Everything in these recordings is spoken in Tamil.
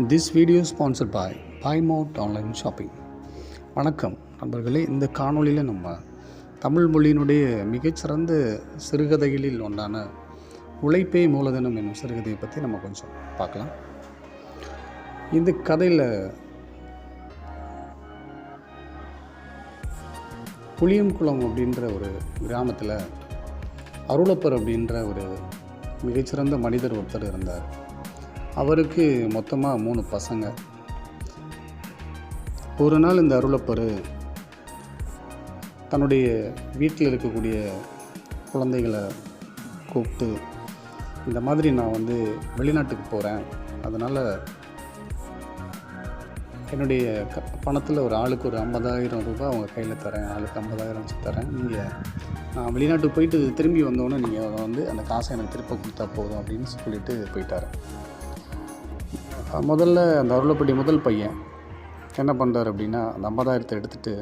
திஸ் வீடியோ ஸ்பான்சர் பாய் பாய்மவுட் ஆன்லைன் ஷாப்பிங் வணக்கம் நண்பர்களே. இந்த காணொளியில் நம்ம தமிழ் மொழியினுடைய மிகச்சிறந்த சிறுகதைகளில் ஒன்றான உழைப்பே மூலதனம் என்னும் சிறுகதையை பற்றி நம்ம கொஞ்சம் பார்க்கலாம். இந்த கதையில் புளியங்குளம் அப்படின்ற ஒரு கிராமத்தில் அருளப்பர் அப்படின்ற ஒரு மிகச்சிறந்த மனிதர் ஒருத்தர் இருந்தார். அவருக்கு மொத்தமாக மூணு பசங்க. ஒரு நாள் இந்த அருளப்பர் தன்னுடைய வீட்டில் இருக்கக்கூடிய குழந்தைகளை கூப்பிட்டு இந்த மாதிரி நான் வந்து வெளிநாட்டுக்கு போகிறேன் அதனால் என்னுடைய க பணத்தில் ஒரு ஆளுக்கு ஒரு ஐம்பதாயிரம் ரூபாய் அவங்க கையில் தரேன். ஆளுக்கு ஐம்பதாயிரம் வச்சு தரேன். நீங்கள் நான் வெளிநாட்டுக்கு போயிட்டு திரும்பி வந்தோன்னே நீங்கள் அதை வந்து அந்த காசை எனக்கு திருப்ப கொடுத்தா போதும் அப்படின்னு சொல்லிட்டு போயிட்டார். முதல்ல அந்த அருளப்படி முதல் பையன் என்ன பண்ணுறாரு அப்படின்னா அந்த ஐம்பதாயிரத்தை எடுத்துகிட்டு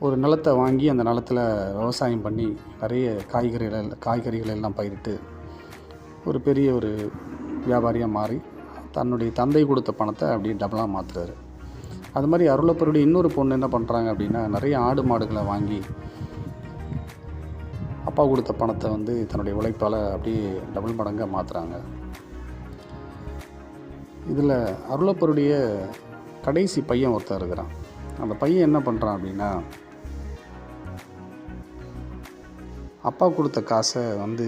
ஒரு நிலத்தை வாங்கி அந்த நிலத்தில் விவசாயம் பண்ணி நிறைய காய்கறிகள் காய்கறிகள் எல்லாம் பயிரிட்டு ஒரு பெரிய ஒரு வியாபாரியாக மாறி தன்னுடைய தந்தை கொடுத்த பணத்தை அப்படியே டபுளாக மாற்றுறாரு அது மாதிரி அருளப்பருடைய இன்னொரு பொண்ணு என்ன பண்ணுறாங்க அப்படின்னா நிறைய ஆடு மாடுகளை வாங்கி அப்பா கொடுத்த பணத்தை வந்து தன்னுடைய உழைப்பால் அப்படியே டபுள் மடங்காக மாற்றுறாங்க இதில் அருளப்பருடைய கடைசி பையன் ஒருத்தன் இருக்கிறான். அந்த பையன் என்ன பண்ணுறான் அப்படின்னா அப்பா கொடுத்த காசை வந்து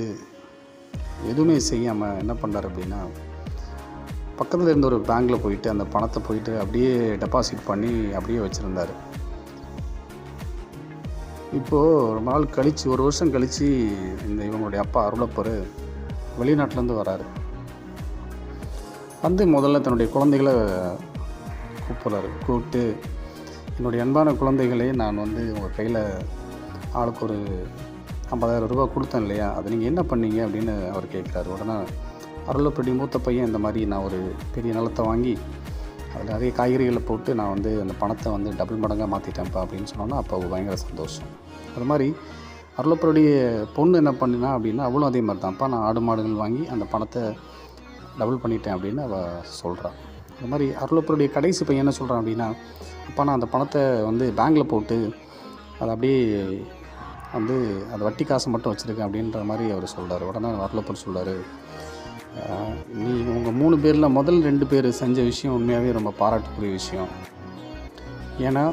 எதுவுமே செய்யாமல் என்ன பண்ணார் அப்படின்னா பக்கத்தில் இருந்த ஒரு பேங்க்கில் போயிட்டு அந்த பணத்தை போயிட்டு அப்படியே டெபாசிட் பண்ணி அப்படியே வச்சுருந்தார். இப்போது ரொம்ப நாள் கழித்து ஒரு வருஷம் கழித்து இந்த இவங்களுடைய அப்பா அருளப்பர் வெளிநாட்டிலேருந்து வராரு. வந்து முதல்ல தன்னுடைய குழந்தைகளை கூப்பிட்றாரு. கூப்பிட்டு என்னுடைய அன்பான குழந்தைகளே நான் வந்து உங்கள் கையில் ஆளுக்கு ஒரு ஐம்பதாயிரம் ரூபாய் கொடுத்தேன் இல்லையா? அதை நீங்கள் என்ன பண்ணீங்க? அப்படின்னு அவர் கேட்குறாரு. உடனே அருளப்படி மூத்த பையன் இந்த மாதிரி நான் ஒரு பெரிய நிலத்தை வாங்கி அதில் நிறைய காய்கறிகளை போட்டு நான் வந்து அந்த பணத்தை வந்து டபுள் மடங்காக மாற்றிட்டேன்ப்பா அப்படின்னு சொன்னோன்னா அப்போ பயங்கர சந்தோஷம். அது மாதிரி அருளப்பருடைய பொண்ணு என்ன பண்ணினா அப்படின்னா அவளும் அதே மாதிரி தான்ப்பா. நான் ஆடு மாடுகள் வாங்கி அந்த பணத்தை டபுள் பண்ணிட்டேன் அப்படின்னு அவள் சொல்கிறாள் இந்த மாதிரி அருளப்பருடைய கடைசி பையன் என்ன சொல்கிறான் அப்படின்னா அப்பா நான் அந்த பணத்தை வந்து பேங்க்கில் போட்டு அதை அப்படியே வந்து அது வட்டி காசு மட்டும் வச்சுருக்கேன் அப்படின்ற மாதிரி அவர் சொல்கிறார் உடனே அருளப்பர் சொல்கிறார் நீ உங்கள் மூணு பேரில் முதல் ரெண்டு பேர் செஞ்ச விஷயம் உண்மையாகவே ரொம்ப பாராட்டக்கூடிய விஷயம். ஏன்னா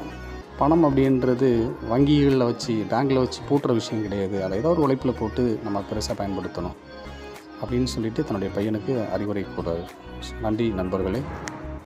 பணம் அப்படின்றது வங்கிகளில் வச்சு பேங்க்கில் வச்சு பூட்டுற விஷயம் கிடையாது. அதை ஏதோ ஒரு உழைப்பில் போட்டு நம்ம பெருசாக பயன்படுத்தணும். அப்படின்னு சொல்லிட்டு தன்னுடைய பையனுக்கு அறிவுரை கூறாரு நன்றி நண்பர்களே.